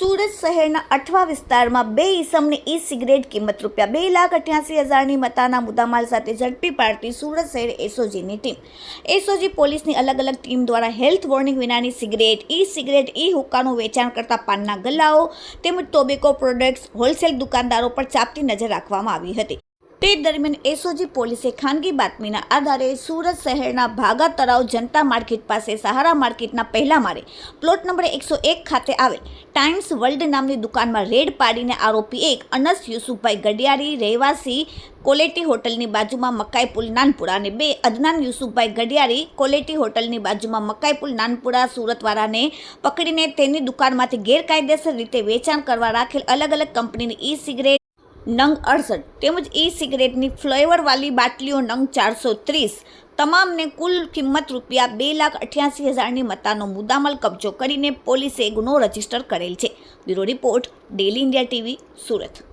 સુરત શહેરના અઠવા વિસ્તારમાં બે ઈસમની ઈ સિગરેટ કિંમત રૂપિયા બે લાખ અઠ્યાસી હજારની મતાના મુદ્દામાલ સાથે ઝડપી પાડતી સુરત શહેર એસઓજીની ટીમ. એસઓજી પોલીસની અલગ અલગ ટીમ દ્વારા હેલ્થ વોર્નિંગ વિનાની સિગરેટ ઈ સિગરેટ ઈ હુક્કાનું વેચાણ કરતા પાનના ગલ્લાઓ તેમજ ટોબેકો પ્રોડક્ટ્સ હોલસેલ દુકાનદારો પર ચાપતી નજર રાખવામાં આવી હતી. તે દરમિયાન એસઓજી પોલીસે ખાનગી બાતમીના આધારે સુરત શહેરના ભાગા તળાવ જનતા માર્કેટ પાસે સહારા માર્કેટના પહેલા મારે પ્લોટ નંબર એકસો એક ખાતે આવેલ ટાઈમ્સ વર્લ્ડ નામની દુકાનમાં રેડ પાડીને આરોપી એક અનસ યુસુફભાઈ ગડિયારી રહેવાસી કોલેટી હોટલની બાજુમાં મકાઈ પુલ નાનપુરા અને બે અદનાન યુસુફભાઈ ગડિયારી કોલેટી હોટલની બાજુમાં મકાઈ પુલ નાનપુરા સુરતવાળાને પકડીને તેની દુકાનમાંથી ગેરકાયદેસર રીતે વેચાણ કરવા રાખેલ અલગ અલગ કંપનીની ઈ સિગરેટ નંગ અડસઠ. તેમજ ઈ સિગરેટની ફ્લેવરવાળી બાટલીઓ નંગ ચારસો ત્રીસ. તમામને કુલ કિંમત રૂપિયા બે લાખ અઠ્યાસી હજારની મતાનો મુદ્દામાલ કબજો કરીને પોલીસે ગુનો રજિસ્ટર કરેલ છે. Bureau report daily India TV, Surat.